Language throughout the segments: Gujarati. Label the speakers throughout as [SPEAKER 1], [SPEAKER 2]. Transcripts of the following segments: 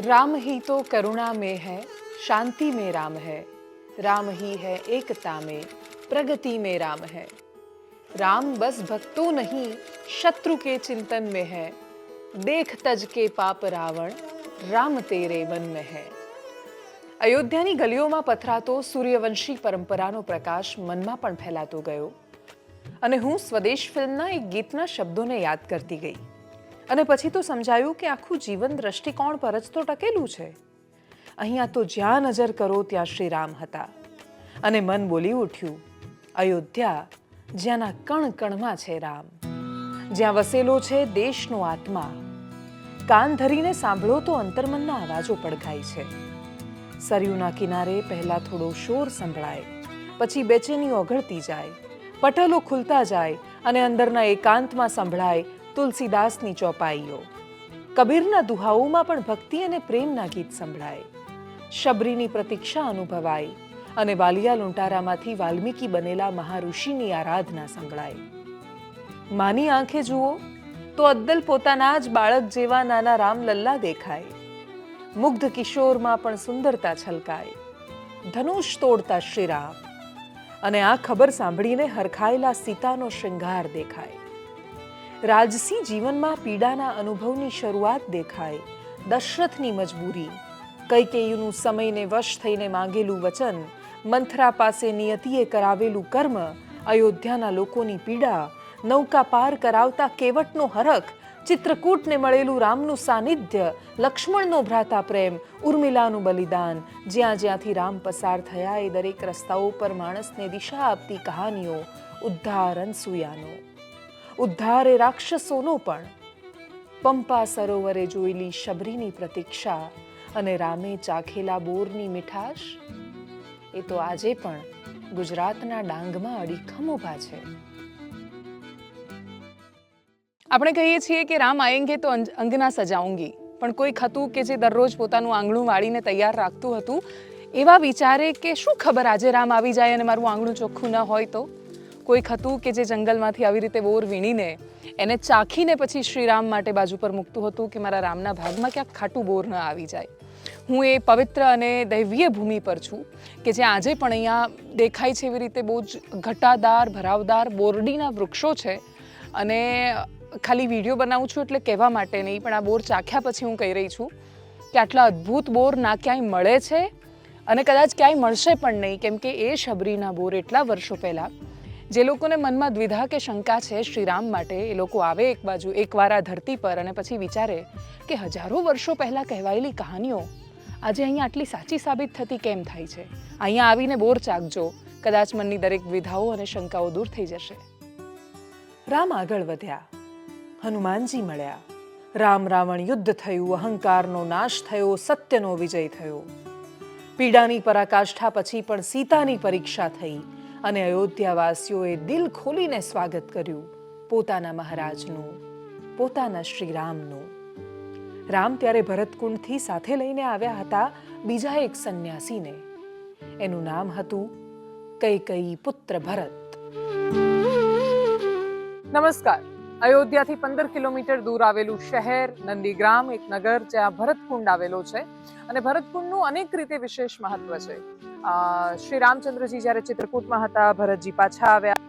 [SPEAKER 1] राम ही तो करुणा में है शांति में राम है राम ही है एकता में प्रगति में राम है राम बस भक्तों नहीं शत्रु के चिंतन में है देख तज के पाप रावण राम तेरे मन में है અયોધ્યાની ગલીઓમાં પથરાતો સૂર્યવંશી પરંપરાનો પ્રકાશ મનમાં પણ ફેલાતો ગયો અને હું સ્વદેશ ફિલ્મના એક ગીતના શબ્દોને યાદ કરતી ગઈ અને પછી તો સમજાયું કે આખું જીવન દ્રષ્ટિકોણ પર જ તો ટકેલું છે. અહીંયા તો જ્યાં નજર કરો ત્યાં શ્રીરામ હતા. અને મન બોલી ઉઠ્યું, અયોધ્યા, જ્યાંના કણ કણમાં છે રામ. જ્યાં વસેલો છે દેશનો આત્મા. કાન ધરીને સાંભળો તો અંતર્મનના અવાજો પડઘાય છે. સરયુના કિનારે પહેલા થોડો શોર સંભળાય, પછી બેચેની ઓગળતી જાય. પટલો ખુલતા જાય અને અંદરના એકાંતમાં સંભળાય તુલસીદાસની ચોપાઈઓ. કબીરના દુહાઓમાં પણ ભક્તિ અને પ્રેમના ગીત સંભળાય. શબરીની પ્રતીક્ષા અનુભવાય અને વાલિયા લુંટારામાંથી વાલ્મીકી બનેલા મહાઋષિની આરાધના સંભળાય. માની આંખે જુઓ, તો અદ્દલ પોતાના જ બાળક જેવા નાના રામલલ્લા દેખાય. મુગ્ધ કિશોરમાં પણ સુંદરતા છલકાય. ધનુષ તોડતા શ્રીરામ. અને આ ખબર સાંભળીને હરખાયેલા સીતાનો શૃંગાર દેખાય. રાજસી જીવનમાં પીડાના અનુભવની શરૂઆત દેખાય. દશરથની મજબૂરી. કૈકેયુનું સમયને વશ થઈને માંગેલું વચન, મંથરા પાસે નિયતિએ કરાવેલું કર્મ, અયોધ્યાના લોકોની પીડા, નૌકા પાર કરાવતા કેવટનો હરખ, ચિત્રકૂટને મળેલું રામનું સાનિધ્ય, લક્ષ્મણનો ભ્રાતા પ્રેમ, ઉર્મિલાનું બલિદાન, જ્યાં જ્યાંથી રામ પસાર થયા એ દરેક રસ્તાઓ પર માણસને દિશા આપતી કહાનીઓ, ઉદ્ધાર અનસૂયાનો. ઉદ્ધાર રાક્ષસોનો પણ. પંપા સરોવરે જોયેલી શબરીની પ્રતીક્ષા અને રામે ચાખેલા બોરની મીઠાશ, એ તો આજે પણ ગુજરાતના ડાંગમાં અડીખમ ઊભા છે. આપણે કહીએ છીએ કે રામ આયેંગે તો અંગના સજાઉંગી પણ કોઈક હતું કે જે દરરોજ પોતાનું આંગણું વાળીને તૈયાર રાખતું હતું, એવા વિચારે કે શું ખબર આજે રામ આવી જાય અને મારું આંગણું ચોખ્ખું ન હોય તો? કોઈક હતું કે જે જંગલમાંથી આવી રીતે બોર વીણીને એને ચાખીને પછી શ્રીરામ માટે બાજુ પર મૂકતું હતું કે મારા રામના ભાગમાં ક્યાંક ખાટું બોર ન આવી જાય. હું એ પવિત્ર અને દૈવીય ભૂમિ પર છું કે જે આજે પણ અહીંયા દેખાય છે એવી રીતે બહુ જ ઘટાદાર, ભરાવદાર, બોરડીના વૃક્ષો છે. અને ખાલી વીડિયો બનાવું છું એટલે કહેવા માટે નહીં, પણ આ બોર ચાખ્યા પછી હું કહી રહી છું કે આટલા અદ્ભુત બોર ના ક્યાંય મળે છે અને કદાચ ક્યાંય મળશે પણ નહીં, કેમ કે એ શબરીના બોર એટલા વર્ષો પહેલાં જે લોકોને મનમાં દ્વિધા કે શંકા છે, શ્રીરામ માટે એ લોકો આવે એક બાજુ એકવાર આ ધરતી પર અને પછી વિચારે કે હજારો વર્ષો પહેલાં કહેવાયેલી કહાનીઓ આજે અહીંયા આટલી સાચી સાબિત થતી કેમ થાય છે? અહીંયા આવીને બોર ચાકજો કદાચ મનની દરેક દ્વિધાઓ અને શંકાઓ દૂર થઈ જશે. રામ આગળ વધ્યા. હનુમાનજી મળ્યા. રામ રાવણ યુદ્ધ થયું, અહંકારનો નાશ થયો, સત્યનો વિજય થયો. પીડાની પરાકાષ્ઠા પછી પણ સીતાની પરીક્ષા થઈ. અને અયોધ્યાવાસીઓએ દિલ ખોલીને સ્વાગત કર્યું પોતાના મહારાજનું, પોતાના શ્રી રામનું રામ ત્યારે ભરતકુંડથી સાથે લઈને આવ્યા હતા બીજા એક સંન્યાસીને. એનું નામ હતું કઈ કઈ પુત્ર ભરત. નમસ્કાર. અયોધ્યાથી પંદર કિલોમીટર દૂર આવેલું શહેર, નંદીગ્રામ, એક નગર જ્યાં ભરતકુંડ આવેલો છે. અને ભરતકુંડનું અનેક રીતે વિશેષ મહત્વ છે. શ્રી રામચંદ્રજી જ્યારે ચિત્રકૂટમાં હતા, ભરતજી પાછા આવ્યા.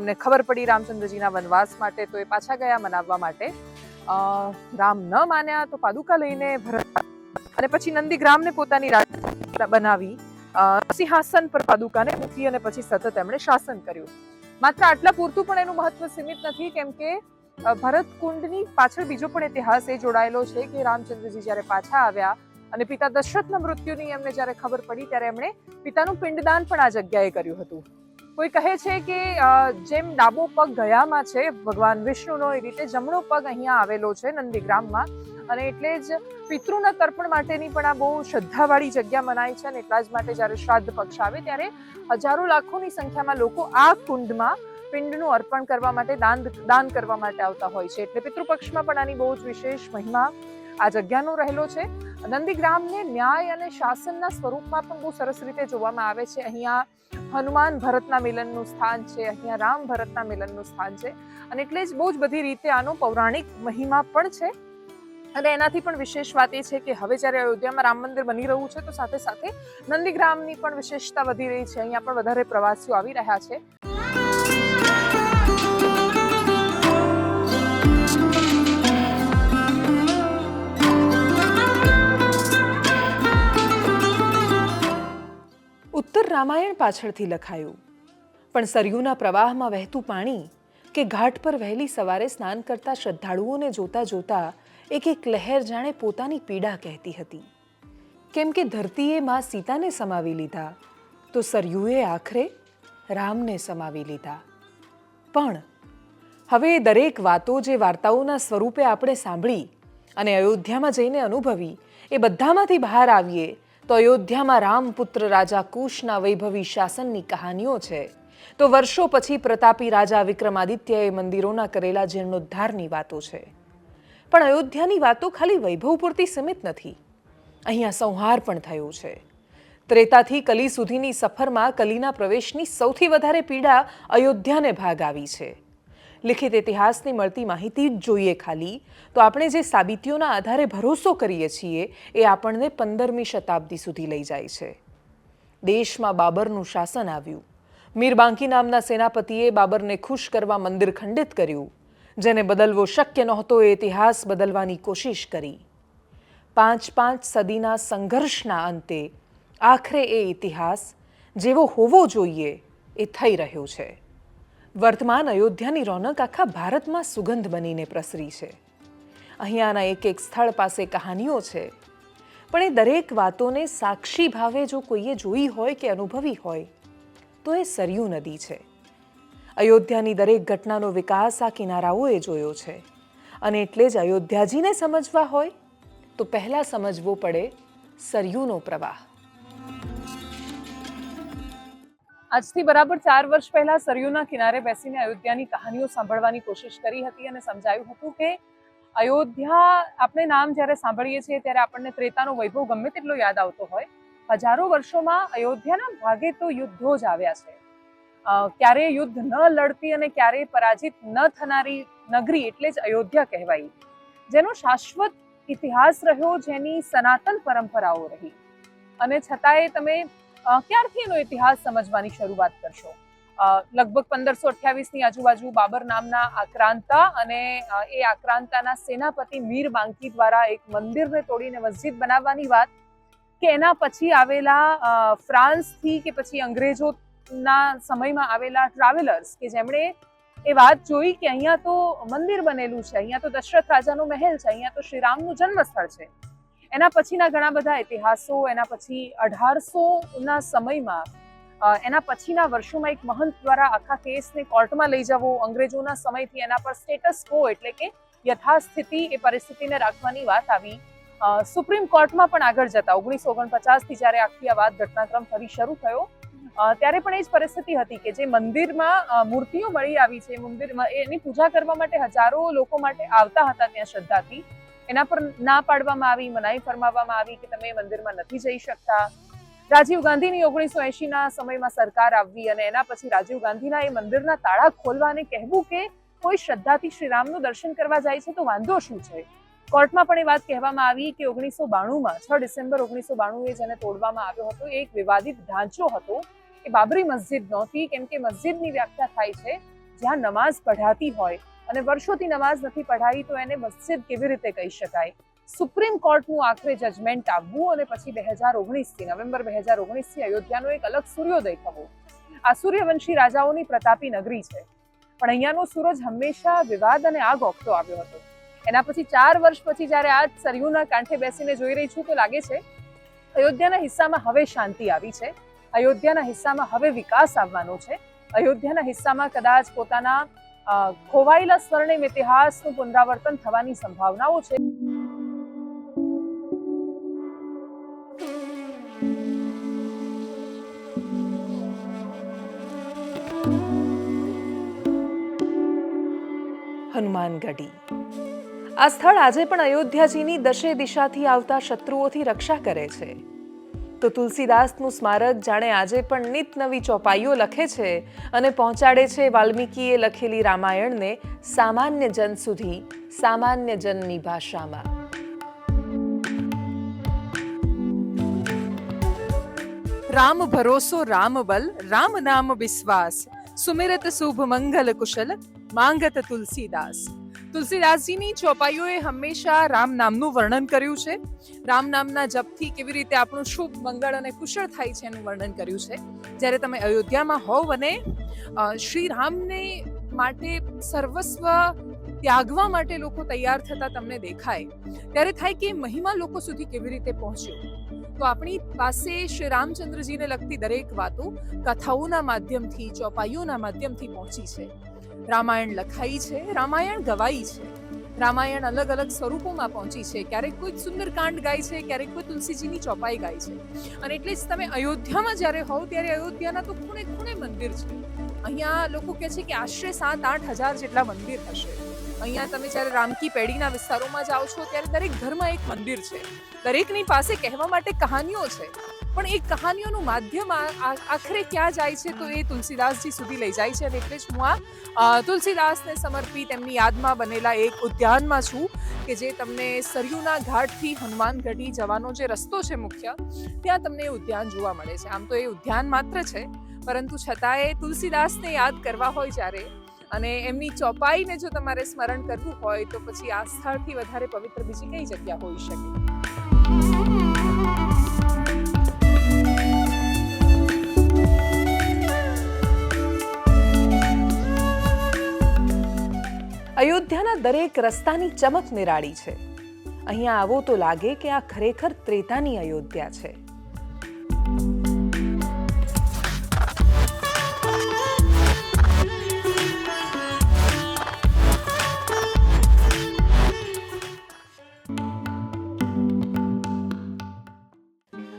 [SPEAKER 1] એમને ખબર પડી રામચંદ્રજીના વનવાસ માટે, તો એ પાછા ગયા મનાવવા માટે. રામ ન માન્યા તો પાદુકા લઈને ભરત અને પછી નંદીગ્રામને પોતાની રાજ બનાવી. સિંહાસન પર પાદુકાને મૂકી અને પછી સતત એમણે શાસન કર્યું. માત્ર આટલા પૂરતું પણ એનું મહત્વ સીમિત નથી, કેમ કે ભરત કુંડની પાછળ બીજો પણ ઇતિહાસ એ જોડાયેલો છે કે રામચંદ્રજી જ્યારે પાછા આવ્યા અને પિતા દશરથના મૃત્યુની એમને જ્યારે ખબર પડી ત્યારે એમણે પિતાનું પિંડદાન પણ આ જગ્યાએ કર્યું હતું. કોઈ કહે છે કે જેમ ડાબો પગ ગયામાં છે, ભગવાન વિષ્ણુનો એ રીતે જમણો પગ અહીંયા આવેલો છે નંદીગ્રામમાં અને એટલે જ પિતૃના તર્પણ માટેની પણ આ બહુ શ્રદ્ધાવાળી જગ્યા મનાય છે અને એટલા જ માટે જ્યારે શ્રાદ્ધ પક્ષ આવે ત્યારે હજારો લાખોની સંખ્યામાં લોકો આ કુંડમાં પિંડનું અર્પણ કરવા માટે દાન દાન કરવા માટે આવતા હોય છે. એટલે પિતૃપક્ષમાં પણ આની બહુ જ વિશેષ મહિમા આ જગ્યાનો રહેલો છે. નંદીગ્રામને ન્યાય અને શાસનના સ્વરૂપમાં પણ બહુ સરસ રીતે જોવામાં આવે છે. અહીંયા હનુમાન ભરતના મિલનનું સ્થાન છે, અહીંયા રામ ભરતના મિલનનું સ્થાન છે અને એટલે જ બહુ જ બધી રીતે આનો પૌરાણિક મહિમા પણ છે.
[SPEAKER 2] અને એનાથી પણ વિશેષ વાત એ છે કે હવે જ્યારે અયોધ્યામાં રામ મંદિર બની રહ્યું છે, તો સાથે સાથે નંદીગ્રામની પણ વિશેષતા વધી રહી છે. અહીંયા પણ વધારે પ્રવાસીઓ આવી રહ્યા છે.
[SPEAKER 1] ઉત્તર રામાયણ પાછળથી લખાયું. પણ સરયુના પ્રવાહમાં વહેતું પાણી કે ઘાટ પર વહેલી સવારે સ્નાન કરતા શ્રદ્ધાળુઓને જોતા જોતા એક એક લહેર જાણે પોતાની પીડા કહેતી હતી. કેમ કે ધરતીએ મા સીતાને સમાવી લીધા, તો સરયુએ આખરે રામને સમાવી લીધા. પણ હવે દરેક વાતો જે વાર્તાઓના સ્વરૂપે આપણે સાંભળી અને અયોધ્યામાં જઈને અનુભવી, એ બધામાંથી બહાર આવીએ તો અયોધ્યામાં રામપુત્ર રાજા કુશના વૈભવી શાસનની કહાનીઓ છે. તો વર્ષો પછી પ્રતાપી રાજા વિક્રમાદિત્યએ મંદિરોના કરેલા જીર્ણોદ્ધારની વાતો છે. પણ અયોધ્યાની વાતો ખાલી વૈભવ પૂરતી સીમિત નથી. અહીંયા સંહાર પણ થયો છે. ત્રેતાથી કલી સુધીની સફરમાં કલીના પ્રવેશની સૌથી વધારે પીડા અયોધ્યાને ભાગ આવી છે. લિખિત ઇતિહાસની મળતી માહિતી જ જોઈએ ખાલી. તો આપણે જે સાબિતીઓના આધારે ભરોસો કરીએ છીએ, એ આપણને પંદરમી શતાબ્દી સુધી લઈ જાય છે. દેશમાં બાબરનું શાસન આવ્યું. મીરબાંકી નામના સેનાપતિએ બાબરને ખુશ કરવા મંદિર ખંડિત કર્યું. જેને બદલવો શક્ય નહોતો, એ ઇતિહાસ બદલવાની કોશિશ કરી. પાંચ પાંચ સદીના સંઘર્ષના અંતે, આખરે એ ઇતિહાસ જેવો હોવો જોઈએ, એ થઈ રહ્યો છે. વર્તમાન અયોધ્યાની રોનક આખા ભારતમાં સુગંધ બનીને પ્રસરી છે. અહીંયાના એક એક સ્થળ પાસે કહાનીઓ છે. પણ એ દરેક વાતોને સાક્ષી ભાવે જો કોઈએ જોઈ હોય કે અનુભવી હોય, તો એ સરયુ નદી છે. અયોધ્યાની દરેક ઘટનાનો વિકાસ આ કિનારાઓએ જોયો છે. અને એટલે જ અયોધ્યાજીને સમજવા હોય, તો પહેલાં સમજવો પડે સરયુનો પ્રવાહ.
[SPEAKER 2] આજથી બરાબર ચાર વર્ષ પહેલા સરયુના કિનારે બેસીને અયોધ્યાની કહાનીઓ સાંભળવાની કોશિશ કરી હતી અને સમજાયું હતું કે અયોધ્યા આપણે નામ જ્યારે સાંભળીએ છીએ ત્યારે આપણને ત્રેતાનો વૈભવ ગમે તેટલો યાદ આવતો હોય. હજારો વર્ષોમાં અયોધ્યાના ભાગે તો યુદ્ધો જ આવ્યા છે. ક્યારે યુદ્ધ ન લડતી અને ક્યારેય પરાજિત ન થનારી નગરી એટલે જ અયોધ્યા કહેવાય. જેનો શાશ્વત ઇતિહાસ રહ્યો, જેની સનાતન પરંપરાઓ રહી. અને છતાંય તમે ક્યારથી એનો ઇતિહાસ સમજવાની શરૂઆત કરશો? લગભગ પંદરસો અઠ્યાવીસની આજુબાજુ બાબર નામના આક્રાંતા અને એ આક્રાંતાના સેનાપતિ મીર બાંકી દ્વારા એક મંદિરને તોડીને મસ્જિદ બનાવવાની વાત કે એના પછી આવેલા ફ્રાન્સથી કે પછી અંગ્રેજોના સમયમાં આવેલા ટ્રાવેલર્સ કે જેમણે એ વાત જોઈ કે અહીંયા તો મંદિર બનેલું છે, અહીંયા તો દશરથ રાજાનો મહેલ છે, અહીંયા તો શ્રીરામનું જન્મસ્થળ છે. એના પછીના ઘણા બધા ઇતિહાસો, એના પછી અઢારસોના સમયમાં એના પછીના વર્ષોમાં એક મહંત દ્વારા આખા કેસને કોર્ટમાં લઈ જવો, અંગ્રેજોના સમયથી એના પર સ્ટેટસ કો એટલે કે યથાસ્થિતિ એ પરિસ્થિતિને રાખવાની વાત આવી. સુપ્રીમ કોર્ટમાં પણ આગળ જતા, ઓગણીસો ઓગણપચાસથી જ્યારે આખી આ વાત ઘટનાક્રમ ફરી શરૂ થયો ત્યારે પણ એ જ પરિસ્થિતિ હતી કે જે મંદિરમાં મૂર્તિઓ મળી આવી છે, મંદિરમાં એની પૂજા કરવા માટે હજારો લોકો માટે આવતા હતા ત્યાં શ્રદ્ધાથી. એના પર ના પાડવામાં આવી, મનાઈ ફરમાવવામાં આવી કે તમે મંદિરમાં નથી જઈ શકતા. રાજીવ ગાંધીની ઓગણીસો એંશીના સમયમાં સરકાર આવવી અને એના પછી રાજીવ ગાંધીના એ મંદિરના તાળા ખોલવા કહેવું કે કોઈ શ્રદ્ધાથી શ્રીરામનું દર્શન કરવા જાય છે તો વાંધો શું છે? કોર્ટમાં પણ એ વાત કહેવામાં આવી કે ઓગણીસો બાણુંમાં, છ ડિસેમ્બર ઓગણીસો બાણું જેને તોડવામાં આવ્યો હતો, એ એક વિવાદિત ઢાંચો હતો. એ બાબરી મસ્જિદ નહોતી, કેમ કે મસ્જિદની વ્યાખ્યા થાય છે, જ્યાં નમાઝ પઢાતી હોય. અને વર્ષોથી નમાઝ નથી પઢાઈ તો એને મસ્જિદ કેવી રીતે કહી શકાય? સુપ્રીમ કોર્ટનું આખરે જજમેન્ટ આવવું અને પછી બે હજાર ઓગણીસથી, નવેમ્બર બે હજાર ઓગણીસથી અયોધ્યાનો એક અલગ સૂર્યોદય થવો. આ સૂર્યવંશી રાજાઓની પ્રતાપી નગરી છે. પણ અહીંયાનો સૂરજ હંમેશા વિવાદ અને આગ ઓકતો આવ્યો હતો. એના પછી ચાર વર્ષ પછી જ્યારે આજ સરયુના કાંઠે બેસીને જોઈ રહી છું તો લાગે છે, અયોધ્યાના હિસ્સામાં હવે શાંતિ આવી છે. અયોધ્યાના હિસ્સામાં હવે વિકાસ આવવાનો છે. અયોધ્યાના હિસ્સામાં કદાચ પોતાના ખોવાયેલા સ્વર્ણિમ ઇતિહાસનું પુનરાવર્તન થવાની સંભાવનાઓ છે.
[SPEAKER 1] હનુમાનગઢી આ સ્થળ આજે પણ અયોધ્યાજીની દશે દિશાથી આવતા શત્રુઓથી રક્ષા કરે છે. તો તુલસીદાસનું સ્મારક જાણે આજે પણ નિત નવી ચોપાઈઓ લખે છે અને પહોંચાડે છે વાલ્મીકીએ લખેલી રામાયણને સામાન્ય જન સુધી, સામાન્ય જનની ભાષામાં. રામ ભરોસો, રામ બલ, રામ નામ વિશ્વાસ. સુમિરત શુભ મંગલ કુશલ, માંગત તુલસીદાસ. તુલસીદાસજીની ચોપાઈઓએ હંમેશા રામ નામનું વર્ણન કર્યું છે. રામ નામના જપથી કેવી રીતે આપણું શુભ, મંગળ અને કુશળ થાય છે એનું વર્ણન કર્યું છે. જ્યારે તમે અયોધ્યામાં હોવ અને શ્રી રામને માટે સર્વસ્વ ત્યાગવા માટે લોકો તૈયાર થતા તમને દેખાય, ત્યારે થાય કે મહિમા લોકો સુધી કેવી રીતે પહોંચ્યો? તો આપણી પાસે શ્રી રામચંદ્રજીને લગતી દરેક વાતો કથાઓના માધ્યમથી, ચોપાઈઓના માધ્યમથી પહોંચી છે. રામાયણ લખાઈ છે, રામાયણ ગવાઈ છે. રામાયણ અલગ અલગ સ્વરૂપોમાં પહોંચી છે. ક્યારેક કોઈ સુંદરકાંડ ગાય છે, ક્યારેક કોઈ તુલસીજીની ચોપાઈ ગાય છે. અને એટલે જ તમે અયોધ્યામાં જ્યારે હોવ ત્યારે અયોધ્યાના તો ખૂણે ખૂણે મંદિર છે. અહીંયા લોકો કહે છે કે આશરે સાત આઠ હજાર જેટલા મંદિર હશે. અહીંયા તમે જ્યારે રામકી પેઢીના વિસ્તારોમાં જાઓ છો, ત્યારે દરેક ઘરમાં એક મંદિર છે. દરેકની પાસે કહેવા માટે કહાનીઓ છે. પણ એ કહાનીઓનું માધ્યમ આખરે ક્યાં જાય છે, તો એ તુલસીદાસજી સુધી લઈ જાય છે. અને એટલે જ હું આ તુલસીદાસને સમર્પિત એમની યાદમાં બનેલા એક ઉદ્યાનમાં છું કે જે તમને સરયુના ઘાટથી હનુમાનગઢી જવાનો જે રસ્તો છે મુખ્ય, ત્યાં તમને એ ઉદ્યાન જોવા મળે છે. આમ તો એ ઉદ્યાન માત્ર છે, પરંતુ છતાંય તુલસીદાસને યાદ કરવા હોય જ્યારે અને એમની ચોપાઈને જો તમારે સ્મરણ કરવું હોય તો પછી આ સ્થળથી વધારે પવિત્ર બીજી કઈ જગ્યા હોઈ શકે?
[SPEAKER 3] અયોધ્યાના દરેક રસ્તાની ચમક નિરાળી છે. અહીંયા આવો તો લાગે કે આ ખરેખર ત્રેતાની અયોધ્યા છે.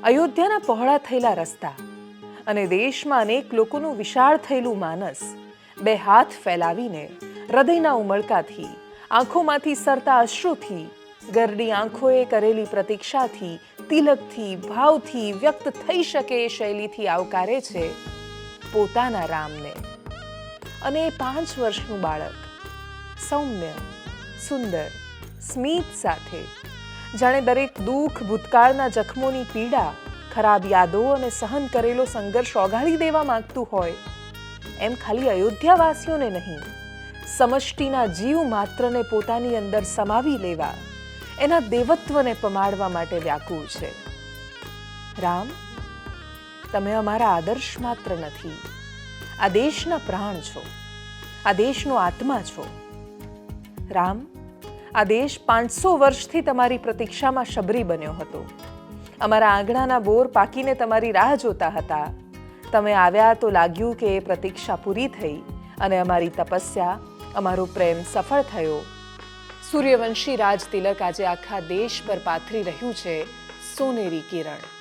[SPEAKER 3] અયોધ્યાના પહોળા થયેલા રસ્તા અને દેશમાં અનેક લોકોનું વિશાળ થયેલું માનસ બે હાથ ફેલાવીને હૃદયના ઉમળકાથી, આંખોમાંથી સરતા અશ્રુથી ગરડી આંખોએ કરેલી પ્રતીક્ષાથી, તિલકથી, ભાવથી વ્યક્ત થઈ શકે એ શૈલીથી આવકારે છે પોતાના રામને. અને પાંચ વર્ષનું બાળક, સૌમ્ય, સુંદર, સ્મિત સાથે જાણે દરેક દુઃખ, ભૂતકાળના જખમોની પીડા, ખરાબ યાદો અને સહન કરેલો સંઘર્ષ ઓગાળી દેવા માંગતું હોય. એમ ખાલી અયોધ્યાવાસીઓને નહીં, સમષ્ટિના જીવ માત્રને પોતાની અંદર સમાવી લેવા, એના દેવત્વને પમાડવા માટે વ્યાકુળ છે. રામ, તમે અમારા આદર્શ માત્ર નથી. આ દેશના પ્રાણ છો. આ દેશનો આત્મા છો. રામ આ દેશ પાંચસો વર્ષથી તમારી પ્રતીક્ષામાં શબરી બન્યો હતો. અમારા આંગણાના બોર પાકીને તમારી રાહ જોતા હતા. તમે આવ્યા તો લાગ્યું કે એ પ્રતીક્ષા પૂરી થઈ અને અમારી તપસ્યા, અમારો પ્રેમ સફળ થયો. સૂર્યવંશી રાજ તિલક આજે આખા દેશ પર પાથરી રહ્યું છે, સોનેરી કિરણ.